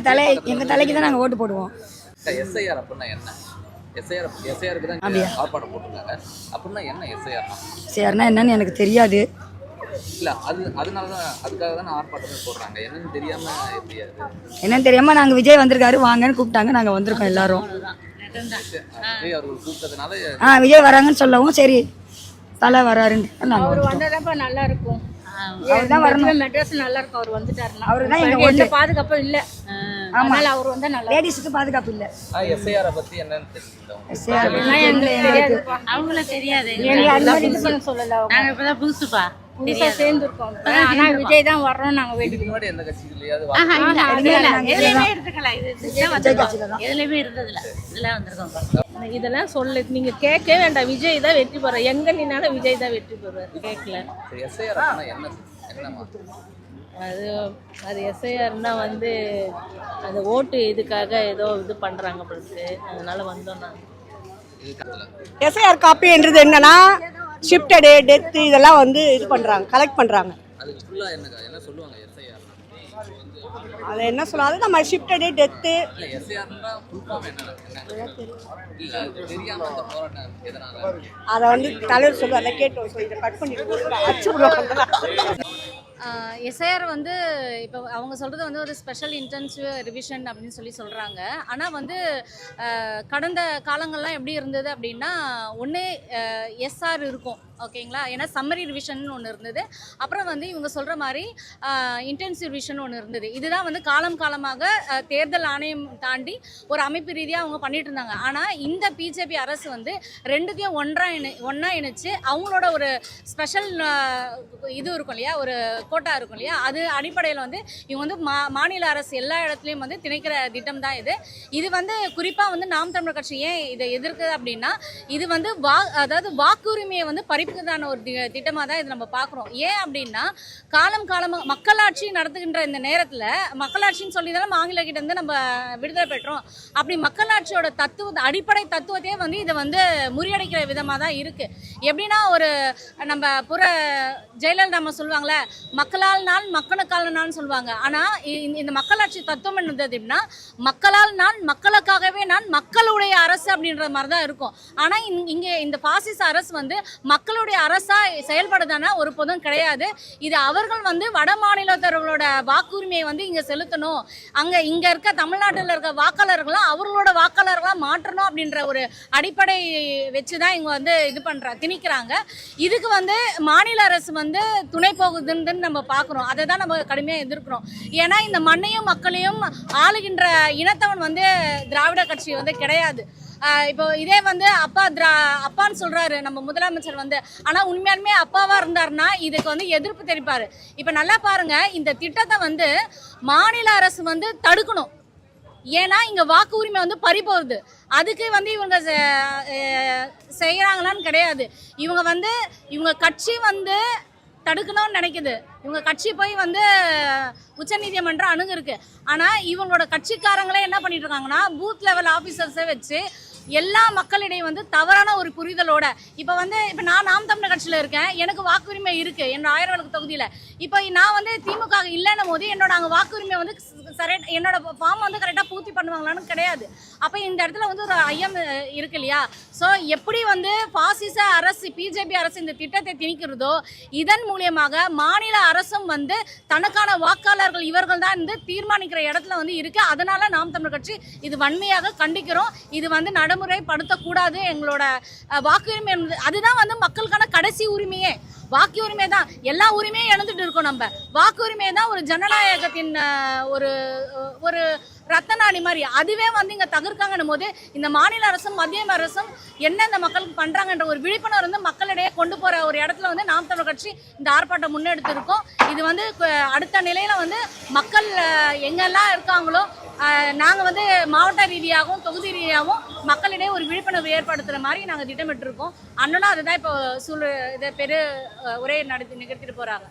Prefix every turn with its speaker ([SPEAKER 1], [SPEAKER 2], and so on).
[SPEAKER 1] எங்கள் தலை எங்கள் தலைக்கு தான் நாங்கள் ஓட்டு போடுவோம்.
[SPEAKER 2] எஸ்ஐஆர் அப்படின்னா என்ன? எஸ்ஐஆர் எஸ்ஐஆருக்கு தான் ஆர்ப்பாட்டம் போட்டிருக்காங்க. அப்படின்னா என்ன எஸ்ஐஆர்னா
[SPEAKER 1] சரிண்ணா என்னன்னு எனக்கு தெரியாது.
[SPEAKER 2] இல்ல அது அதனால தான் அதுக்காக தான் ஆர்ப்பாட்டமே போடுறாங்க. என்னன்னு தெரியாம எப்படி
[SPEAKER 1] என்னன்னு தெரியாமல் நாங்கள் விஜய் வந்திருக்காரு வாங்கன்னு கூப்பிட்டாங்க நாங்கள் வந்திருக்கோம் எல்லாரும்.
[SPEAKER 2] விஜய் அவர்கள் கூப்பிட்டதுனால
[SPEAKER 1] ஆ விஜய் வராங்கன்னு சொல்லவும் சரி தலை வராருன்னு நாங்கள்
[SPEAKER 3] அவர் வந்ததாப்பா நல்லா இருக்கும்.
[SPEAKER 1] அவர் தான் வரணும்.
[SPEAKER 3] மெட்ராஸ் நல்லா இருக்கும். அவர் வந்துட்டாருன்னா.
[SPEAKER 1] அவரு தான் எங்க
[SPEAKER 3] இப்ப எந்த
[SPEAKER 1] ஒண்ணு.
[SPEAKER 3] பாதுகாப்பும் இல்ல. அதனால அவர் வந்தா நல்லா
[SPEAKER 1] லேடிஸுக்கு பாதுகாப்பு இல்லை.
[SPEAKER 2] எஸ்ஐஆரை பத்தி என்னன்னு
[SPEAKER 3] தெரியாதுப்பா
[SPEAKER 4] அவங்களுக்கு தெரியாது.
[SPEAKER 3] சொல்லல.
[SPEAKER 4] நாங்க இப்பதான் புதுசுப்பா.
[SPEAKER 3] புதுசா சேர்ந்துருக்கோம். ஆனா விஜய் தான் வரணும் நாங்க
[SPEAKER 2] முன்னாடி எந்த
[SPEAKER 4] இல்ல, எதுலயுமே இருந்ததில்ல. இதெல்லாம் வந்திருக்கோம்.
[SPEAKER 5] இதெல்லாம் சொல்ல. நீங்க கேட்கவே வேண்டாம். விஜய் தான் வெற்றி பெறார் எங்க நின்னாலும் விஜய் தான் வெற்றி பெறுவார். கேட்கல. அது அது எஸ்ஐஆர்னா வந்து அந்த ஓட்டு இதுக்காக ஏதோ இது பண்றாங்க பொழுது அதனால வந்தோம் நாங்க.
[SPEAKER 2] இதுக்கு
[SPEAKER 6] எஸ்ஐஆர் காப்பின்றது என்னன்னா ஷிஃப்டடு டெத்து இதெல்லாம் வந்து இது பண்ணுறாங்க கலெக்ட் பண்ணுறாங்க
[SPEAKER 2] அதுக்கு ஃபுல்லா என்ன என்ன சொல்லுவாங்க எஸ்ஐஆர்
[SPEAKER 6] அது என்ன சொல்லாது நம்ம ஷிஃப்டடு டெத்து
[SPEAKER 2] அது தெரியாம அந்த போராட்டம் எதனால?
[SPEAKER 6] அதை வந்து தலைவர் சொல்லி அதை கேட்டோம் ஸோ இதை கட் பண்ணிட்டு அச்சு
[SPEAKER 7] எஸ்ஐஆர் வந்து இப்போ அவங்க சொல்கிறது வந்து ஒரு ஸ்பெஷல் இன்டென்சிவ் ரிவிஷன் அப்படின்னு சொல்லி சொல்கிறாங்க ஆனால் வந்து கடந்த காலங்கள்லாம் எப்படி இருந்தது அப்படின்னா ஒன்று எஸ்ஆர் இருக்கும். ஓகேங்களா ஏன்னா சம்மரி ரிவிஷன் ஒன்று இருந்தது. அப்புறம் வந்து இவங்க சொல்கிற மாதிரி இன்டென்சிவ் ரிவிஷன் ஒன்று இருந்தது. இதுதான் வந்து காலம் காலமாக தேர்தல் ஆணையம் தாண்டி ஒரு அமைப்பு ரீதியாக அவங்க பண்ணிட்டு இருந்தாங்க. ஆனால் இந்த பிஜேபி அரசு வந்து ரெண்டுத்தையும் ஒன்றா இணை ஒன்றா இணைச்சு அவங்களோட ஒரு ஸ்பெஷல் இது இருக்கும் இல்லையா? ஒரு சப்போர்ட்டாக இருக்கும் இல்லையா? அது அடிப்படையில் வந்து இவங்க வந்து மா மாநில அரசு எல்லா இடத்துலையும் வந்து திணிக்கிற திட்டம் தான் இது. இது வந்து குறிப்பாக வந்து நாம் தமிழர் கட்சி ஏன் இதை எதிர்க்குது அப்படின்னா இது வந்து வா அதாவது வாக்குரிமையை வந்து பறிப்புதான ஒரு தி திட்டமாக தான் இது நம்ம பார்க்குறோம். ஏன் அப்படின்னா காலம் காலமாக மக்களாட்சி நடத்துகின்ற இந்த நேரத்தில் மக்களாட்சின்னு சொல்லி தானே ஆங்கிலக்கிட்ட வந்து நம்ம விடுதலை பெற்றோம். அப்படி மக்களாட்சியோட தத்துவ அடிப்படை தத்துவத்தையே வந்து இதை வந்து முறியடிக்கிற விதமாக தான் இருக்குது எப்படின்னா ஒரு நம்ம புற ஜெயலலிதா அம்மா சொல்லுவாங்களே மக்களால் நான் மக்களுக்கால நான் சொல்லுவாங்க ஆனால் இந்த மக்களாட்சி தத்துவம் என்னது அப்படின்னா மக்களால் நான் மக்களுக்காகவே நான் மக்களுடைய அரசு அப்படின்ற மாதிரி தான் இருக்கும் ஆனால் இங்கே இந்த பாசிச அரசு வந்து மக்களுடைய அரசாக செயல்படுதானா ஒரு பொதும் கிடையாது. இது அவர்கள் வந்து வட மாநிலத்தவர்களோட வாக்குரிமையை வந்து இங்கே செலுத்தணும். அங்கே இங்கே இருக்க தமிழ்நாட்டில் இருக்க வாக்காளர்களும் அவர்களோட வாக்காளர்களாக மாற்றணும் அப்படின்ற ஒரு அடிப்படை வச்சு தான் இங்கே வந்து இது பண்ணுற திணிக்கிறாங்க. இதுக்கு வந்து மாநில அரசு வந்து துணை போகுதுன்னு நம்ம பார்க்குறோம் அதை தான் நம்ம கடுமையாக எதிர்க்கிறோம். ஏன்னா இந்த மண்ணையும் மக்களையும் ஆளுகின்ற இனத்தவன் வந்து திராவிட கட்சி வந்து கிடையாது. இப்போ இதே வந்து அப்பா திரா அப்பான்னு சொல்கிறாரு நம்ம முதலமைச்சர் வந்து. ஆனால் உண்மையாலுமே அப்பாவாக இருந்தாருன்னா இதுக்கு வந்து எதிர்ப்பு தெரிப்பார் இப்போ நல்லா பாருங்கள் இந்த திட்டத்தை வந்து மாநில அரசு வந்து தடுக்கணும். ஏன்னா இங்கே வாக்கு உரிமை வந்து பறி போகுது. அதுக்கு வந்து இவங்க செ- கிடையாது. இவங்க வந்து இவங்க கட்சி வந்து தடுக்கணும்னு நினைக்குது. இவங்க கட்சி போய் வந்து உச்சநீதிமன்றம் அணுகிருக்கு ஆனால் இவங்களோட கட்சிக்காரங்களே என்ன பண்ணிட்டு இருக்காங்கன்னா பூத் லெவல் ஆஃபீஸர்ஸை வச்சு எல்லா மக்களிடையும் வந்து தவறான ஒரு புரிதலோட இப்போ வந்து இப்போ நான் நாம் தமிழர் கட்சியில் இருக்கேன் எனக்கு வாக்குரிமை இருக்குது என்னோட ஆயிரம் வழக்கு தொகுதியில். இப்போ நான் வந்து திமுக இல்லைன்னும் போது என்னோட அங்கே வாக்குரிமை வந்து கரெக்ட் என்னோட ஃபார்ம் வந்து கரெக்டாக பூர்த்தி பண்ணுவாங்களான்னு கிடையாது. அப்போ இந்த இடத்துல வந்து ஒரு ஐயம் இருக்கு இல்லையா? ஸோ எப்படி வந்து பாசிச அரசு பிஜேபி அரசு இந்த திட்டத்தை திணிக்கிறதோ இதன் மூலியமாக மாநில அரசும் வந்து தனக்கான வாக்காளர்கள் இவர்கள் தான் வந்து தீர்மானிக்கிற இடத்துல வந்து இருக்கு. அதனால நாம் தமிழர் கட்சி இது வன்மையாக கண்டிக்கிறோம். இது வந்து நடைமுறைப்படுத்தக்கூடாது. எங்களோட வாக்குரிமை என்பது அதுதான் வந்து மக்களுக்கான கடைசி உரிமையே. வாக்கு உரிமை தான் எல்லா உரிமையும் இழந்துட்டு இருக்கோம் நம்ம. வாக்கு உரிமை தான் ஒரு ஜனநாயகத்தின் ஒரு ஒரு ரத்த நாடி மாதிரி. அதுவே வந்து இங்கே தகர்க்காங்கன்னும் போது இந்த மாநில அரசும் மத்திய அரசும் என்ன இந்த மக்களுக்கு பண்ணுறாங்கன்ற ஒரு விழிப்புணர்வு வந்து மக்களிடையே கொண்டு போகிற ஒரு இடத்துல வந்து நாம் தமிழர் கட்சி இந்த ஆர்ப்பாட்டம் முன்னெடுத்திருக்கோம். இது வந்து அடுத்த நிலையில் வந்து மக்கள் எங்கெல்லாம் இருக்காங்களோ நாங்கள் வந்து மாவட்ட ரீதியாகவும் தொகுதி ரீதியாகவும் மக்களிடையே ஒரு விழிப்புணர்வு ஏற்படுத்துகிற மாதிரி நாங்கள் திட்டமிட்டிருக்கோம். அண்ணனும் அதுதான் இப்போ சூழ் இதை பெரு உரையை நடத்தி நிகழ்த்திட்டு போகிறாங்க